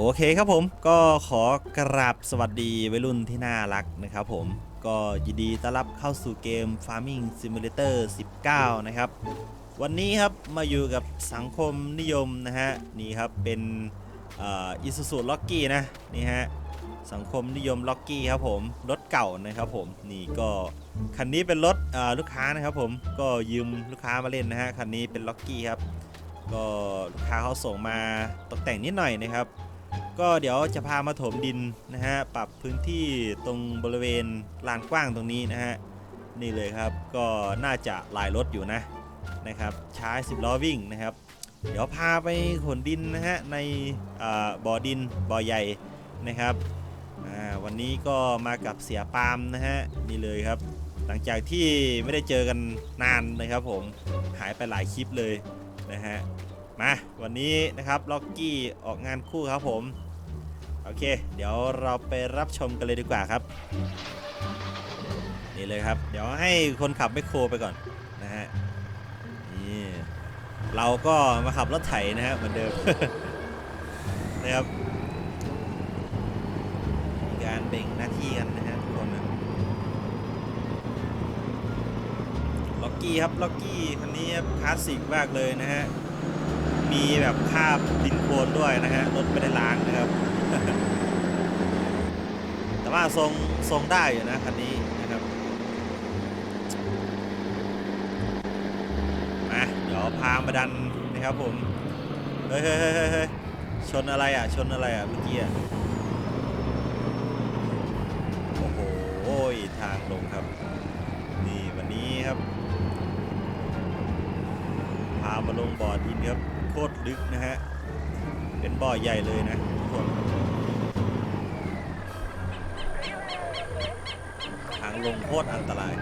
โอเคครับผมก็ขอกราบสวัสดีวัยรุ่นที่น่ารักนะครับผมก็ยินดีต้อนรับเข้าสู่เกม Farming Simulator 19 นะครับ วันนี้ครับมาอยู่กับสังคมนิยมนะฮะนี่ครับเป็นอิซูซูล็อกกี้นะนี่ฮะสังคมนิยมล็อกกี้ครับผมรถเก่านะครับผมนี่ก็คันนี้เป็นรถลูกค้านะครับผมก็ยืมลูกค้ามาเล่นนะฮะคันนี้เป็นล็อกกี้ครับก็ลูกค้าเขาส่งมาตกแต่งนิดหน่อยนะครับ ก็เดี๋ยวจะพามาถมดินนะฮะปรับพื้นที่ตรงบริเวณลานกว้างตรงนี้นะฮะนี่เลยครับก็น่าจะหลายรถอยู่นะนะครับใช้10ล้อวิ่งนะครับ เดี๋ยวพาไปขนดินนะฮะในบ่อดินบ่อใหญ่นะครับวันนี้ก็มากับเสียปามนะฮะนี่เลยครับ หลังจากที่ไม่ได้เจอกันนานนะครับผมหายไปหลายคลิปเลยนะฮะมาวันนี้นะครับล็อกกี้ออกงานคู่ครับผม โอเค เดี๋ยวเราไปรับชมกันเลยดีกว่าครับ นี่เลยครับ เดี๋ยวให้คนขับไมคโครไปก่อนนะฮะนี่เราก็มาขับรถไถนะฮะเหมือนเดิมนะครับการแบ่งหน้าที่กันนะฮะทุกคนนะล็อกกี้ครับล็อกกี้คันนี้คลาสสิกมากเลยนะฮะมีแบบคาบดินโคลนด้วยนะฮะรถไม่ได้ล้างนะครับ แต่ว่าทรงทรงได้อยู่นะคันนี้นะครับมาเดี๋ยวพามาดันนะครับผมเฮ้ยเฮ้ยเฮ้ยเฮ้ยชนอะไรอะชนอะไรอะเมื่อกี้อะโอ้โหทางลงครับ นี่วันนี้ครับ พามาลงบ่อดินครับโคตรลึกนะฮะเป็นบ่อใหญ่เลยนะทุกคน ทาง ลงโคตรอันตราย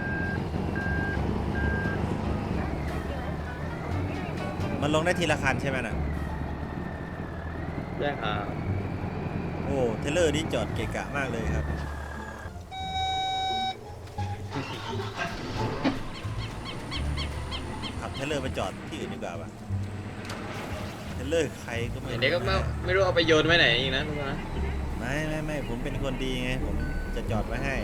มันลงได้ทีละคันใช่ไหมน่ะแย่ครับโอ้เทเลอร์นี่จอดเกะกะมากเลยครับ ขับเทเลอร์ไปจอดที่อื่นดีกว่าป่ะเทเลอร์ใครก็ไม่รู้เดี๋ยวก็ไม่นะไม่รู้เอาไปโยนไว้ไหนอีกนะทุกคนนะ ไม่ไม่ไม่ผมเป็นคนดีไง ผมจะจอดไว้ให้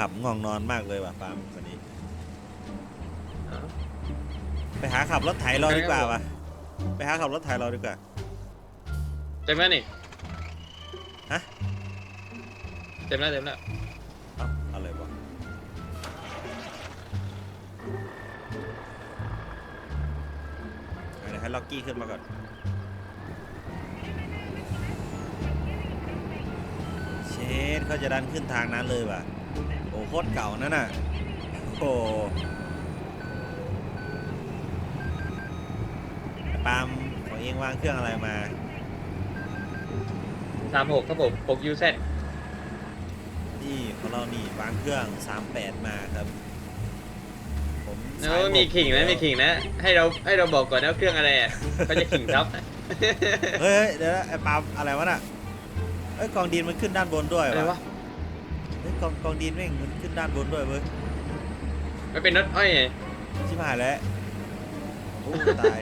ขับง่วงนอนมากเลยว่ะฟาร์มวันนี้อ๋อไปหาขับรถไถเราดีกว่าว่ะไปหาขับรถไถเราดีกว่าเต็มแล้วนี่ฮะเต็มแล้วเต็มแล้วเอ้าอะไรวะเดี๋ยวให้ล็อกกี้ขึ้นมาก่อนเชดเขาจะดันขึ้นทางนั้นเลยว่ะ โอ้โคตรเก่านั่นน่ะโอ้ไอ้ปาล์มของเองวางเครื่องอะไรมา สามหกครับผมหกยูเซนี่ของเรานี่วางเครื่อง 38 มาครับ ผมเอสายอหมีขิงนะอยู่มีขิงนะ ให้เราให้เราบอกก่อนนะเครื่องอะไรอะเขาจะขิงครับนะเฮ้ยเฮ้ยเดี๋ยวนะไอ้ปาล์มอะไรวะน่ะเอ้ยกองดินมันขึ้นด้านบนด้วยอะไรวะวะ เฮ้ยกองกองดินแม่งมันขึ้นด้านบนด้วยเว้ยไม่เป็นรถอ้อยไงชิบหายแล้วโอ้ตาย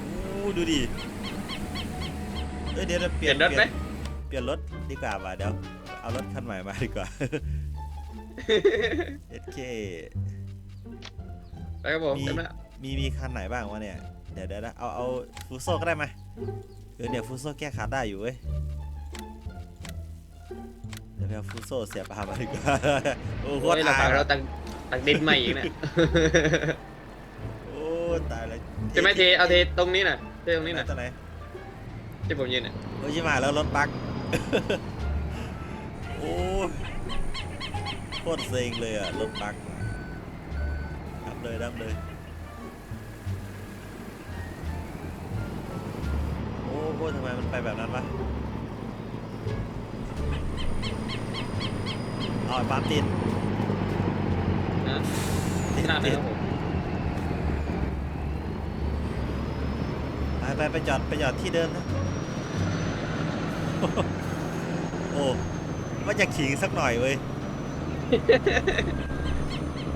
โอ้ดูดิเอ้ยเดี๋ยวเดี๋ยวเปเปลี่ลี่ยยนนรถไหมเปลี่ยนรถดีกว่าว่ะเดี๋ยวเอารถคันใหม่มาดีกว่า SK ไปครับผมมีเต็มแล้วมีมีคันไหนบ้างวะเนี่ย เดี๋ยวเดี๋ยวนะเอาเอาฟูโซก็ได้ไหมเออเนี่ยฟูโซแก้ขาดได้อยู่เว้ย เดี๋ยฟูโซเสียบอาไาอีก็โอ้โหคตราตายยเราตักตักดินใหม่อีกเนี่ย โอ้ตายแล้วใช่ไหมเทเอาเทตรงนี้น่ะเทตรงนี้น่ะจะไหนที่ผมยืนน่ะโอ้ยชิาแล้วรถปักโอ้โคตรเซ็งเลยอะรถปักดับเลยดับเลยโอ้โหทำไมมันไปแบบนั้นวะ อาไอ้ปาล์มติดนะติดหน้าไหนติดครับผมไปไปไปจอดไปจอดที่เดิมนะ โอ้ว่าจะขิงสักหน่อยเว้ย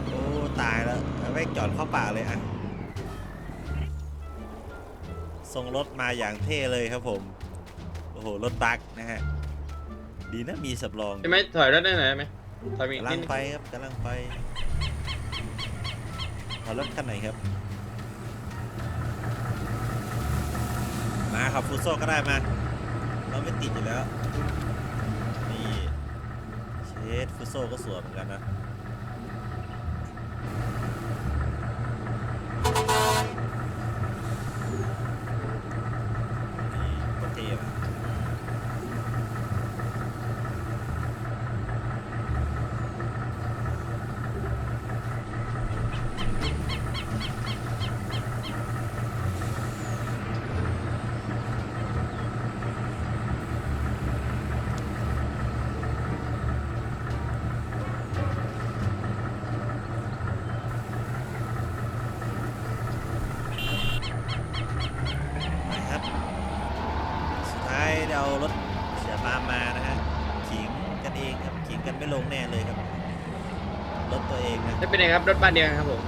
โอ้ ตายแล้วแม่งจอดเข้าป่าเลยอะส่งรถมาอย่างเท่เลยครับผม โอ้โห รถบักนะฮะ ดีนะมีสำรองใช่ไหมถอยรถได้หน่อยไหมถอยมีกำลันิงดนึงไปครับกำลังไปเอารถคันไหนครับ มาขับฟูโซก็ได้มา เราไม่ติดอยู่แล้ว นี่ เชดฟูโซก็สวยเหมือนกันนะ นี่โคตรเท่ว่ะ นะครับ สุดท้ายเราเอารถเสียปาล์มมานะฮะขิงกันเองครับขิงกันไม่ลงแน่เลยครับ รถตัวเองนะ จะเป็นไง ครับรถบ้านเดียวกันครับผม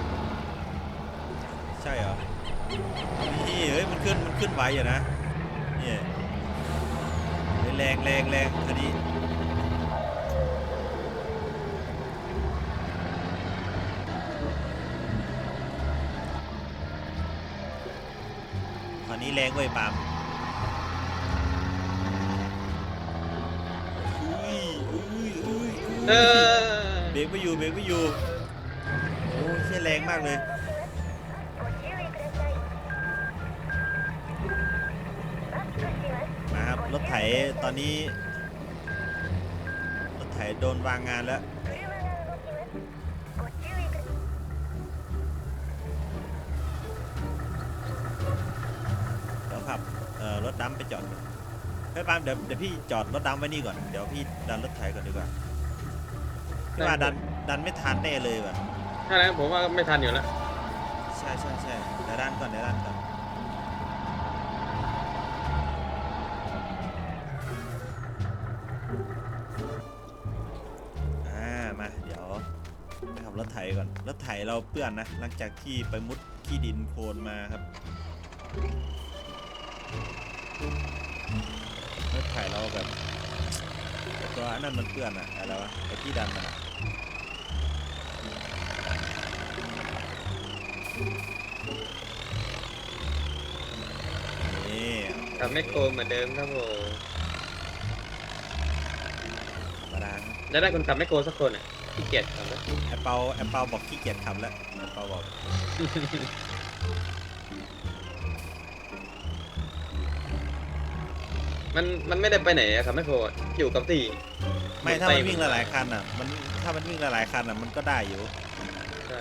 ใช่เหรอนี่เฮ้ยมันขึ้นมันขึ้นไหวอยู่นะเนี่ยเฮ้ยแรงแรงแรงคันนี้คันนี้แรงเว้ยปาล์มอุ้ยอุ้ยอุ้ยเออุ้ยอเบรกไม่อยู่เบรกไม่อยู่ี่แรงมากเลย มาครับ รถไถตอนนี้ รถไถโดนวางงานแล้วเดี๋ยวขับรถดำไปจอดก่อนเฮ้ปามเดี๋ยวเดี๋ยวพี่จอดรถดำไว้นี่ก่อน เดี๋ยวพี่ดันรถไถก่อนดีกว่าพี่ว่าดันดันไม่ทันแน่เลยว่ะ ถ้านั้นผมว่าไม่ทันอยู่แล้วใช่ใช่ใช่เดี๋ยวดันก่อนเดี๋ยวดันก่อนอ่ามาเดี๋ยวไปขับรถไถก่อนรถไถเราเปื้อนนะหลังจากที่ไปมุดขี้ดินโคลนมาครับรถไถเราแบบตัวอันนั้นมันเปื้อนอะอะไรวะไอ้ที่ดันมันอะ นี่กลับแมคโครเหมือนเดิมครับผมธรรมดาครับจะได้คนขับแมคโครสักคนอะขี้เกียจขับแล้วแอปเปาแอปเปาบอกขี้เกียจขับแล้วแอปเปาบอกมันมันไม่ได้ไปไหนอะครับแมคโครอะอยู่กับที่ไม่ถ้าไปมันวิ่งหลายๆคันอะ มันถ้ามันวิ่งหลายๆคันอะมันก็ได้อยู่ใช่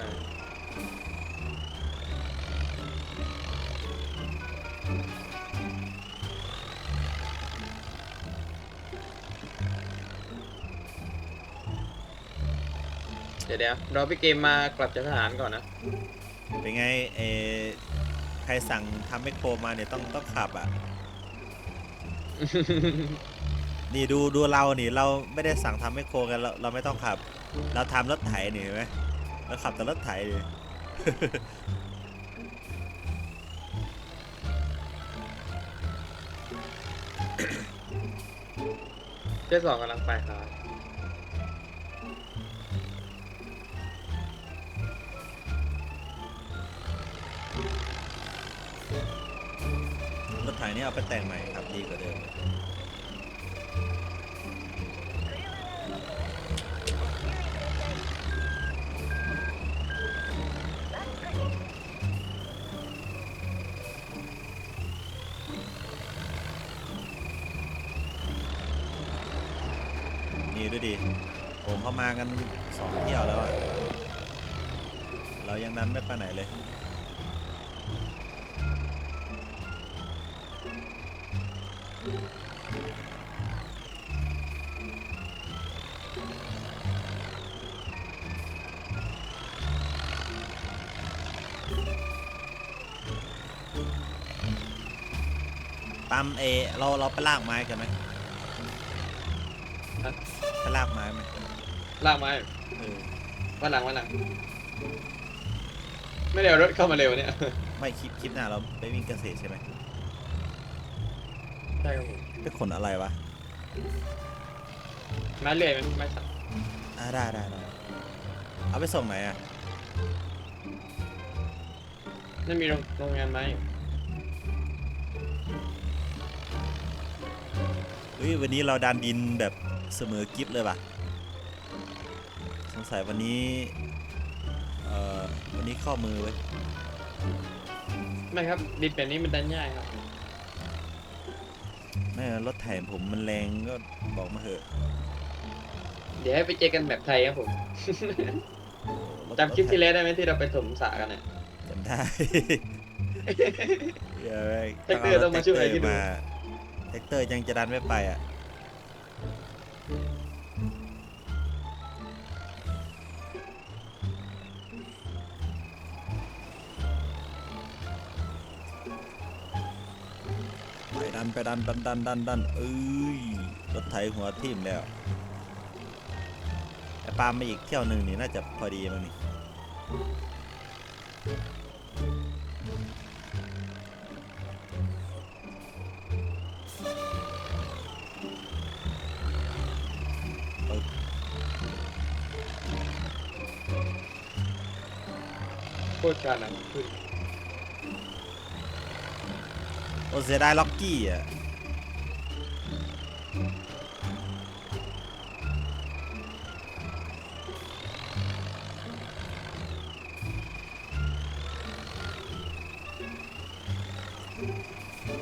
เดี๋ยวเดี๋ยวรอพี่เกมมากลับจากทหารก่อนนะ เป็นไงเออใครสั่งทำแมคโครมาเนี่ยต้องต้องขับอะ นี่ดูดูเรานี่เราไม่ได้สั่งทำแมคโครกันเราเราไม่ต้องขับ เราทำรถไถนี่เห็นไหมเราขับแต่รถไถดิ เจ้าสองกำลังไปครับรถไถนี่เอาไปแต่งใหม่ครับดีกว่าเดิม ดูดิผมเข้ามากันสองเที่ยวแล้วเรายังนั้นไม่ไปไหนเลย ตามเอเราเราไปลากไม้กันไหม ลากไม้เออวันหลังวันหลัง ไม่ได้เอารถเข้ามาเร็วเนี่ย ไม่คลิปคลิปหน้าเราไปวิ่งเกษตรใช่ไหมใช่ครับผมไปขนอะไรวะไม้เลื่อยไหมไม้สักอ่าได้ได้ได้เอาไปส่งไหนอะนั่นมีโรงโรงงานไม้อยู่เฮ้ยวันนี้เราดันดินแบบเสมอกิฟเลยป่ะ สงสัยวันนี้ เอ่อ วันนี้ข้อมือเว้ยไม่ครับดินแบบนี้มันดันยากครับแม่รถไถผมมันแรงก็บอกมาเถอะเดี๋ยวให้ไปเจอกันแบบไทยครับผมรถจำคลิปที่แล้วได้ไหมที่เราไปถมสระกันเนี่ยจำได้ เดี๋ยวแท็กเตอร์ต้องมาช่วยคิดดูมาแท็กเตอร์ยังจะดันไม่ไปอะ ไปดันดันดันดันดันเอ้ยรถไถหัวทิ่มแล้วไอ้ปาล์มาอีกเที่ยวหนึ่งนี่น่าจะพอดีมั้งนี่โคตรการนะขึ้น โอ้เสียดายล็อกกี้อะ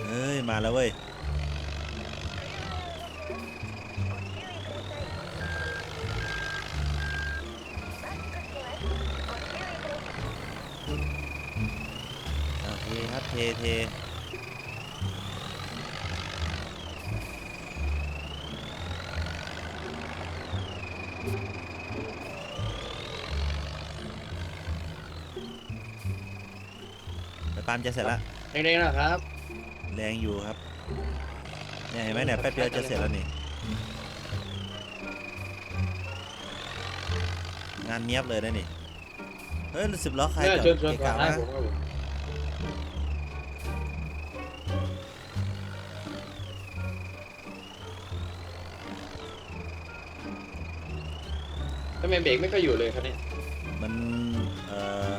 เฮ้ย มาแล้วเว้ยโอเคครับเทเท ไปปาล์มจะเสร็จแล้วเร่งๆนะครับ แรงอยู่ครับเนี่ยเห็นไหมเนี่ยแป๊บเดียวจะเสร็จแล้วนี่งานเนี้ยบเลยนะนี่เฮ้ยสิบล้อใครเนี่ยจอดชวนชวนเกะก่อนกะให้วะผมครับผมทำไมเบรกไม่ค่อยอยู่เลยครับเนี่ยมันเอ่อ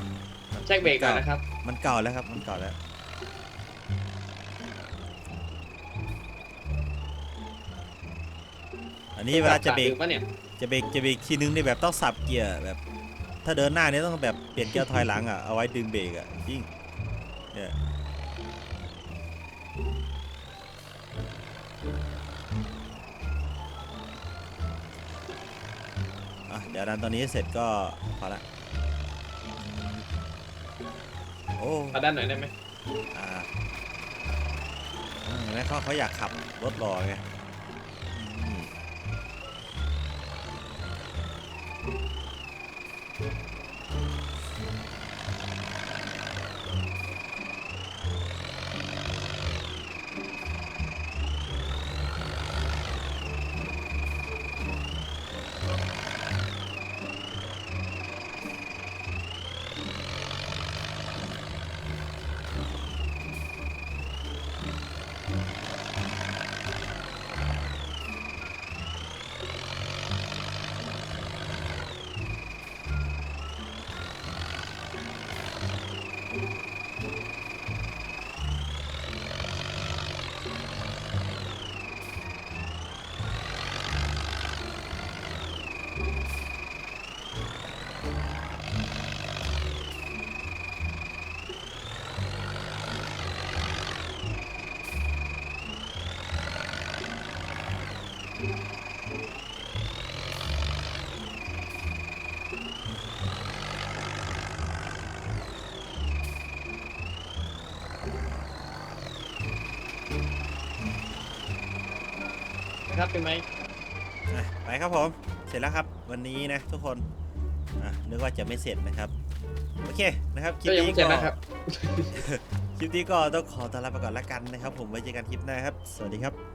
เช็คเบรกก่อนนะครับ มันเก่าแล้วครับมันเก่าแล้วอันนี้เวลาจะเบรกปะเนี่ยจะเบรกจะเบรกทีนึงนี่แบบต้องสับเกียร์แบบ ถ้าเดินหน้านี่ต้องแบบเปลี่ยนเกียร์ถอยหลังอะเอาไว้ดึงเบรกอะจริงเนี่ยอะเดี๋ยวดันตอนนี้เสร็จก็พอละ อ้เอาด้านหน่อยได้ไหมอ่าอ่าเห็นไหมเขาเขาอยากขับรถรอไง น ครับเป็นไหมอะไปครับผม เสร็จแล้วครับ วันนี้นะทุกคนอะนึกว่าจะไม่เสร็จนะครับ โอเคนะครับคลิปก็ยังนี้ไม่เสร็ก็จนะครับ คลิปนี้ก็ต้องขอตัวลาไปก่อนละกันนะครับ ผมไว้เจอกันคลิปหน้าครับ สวัสดีครับ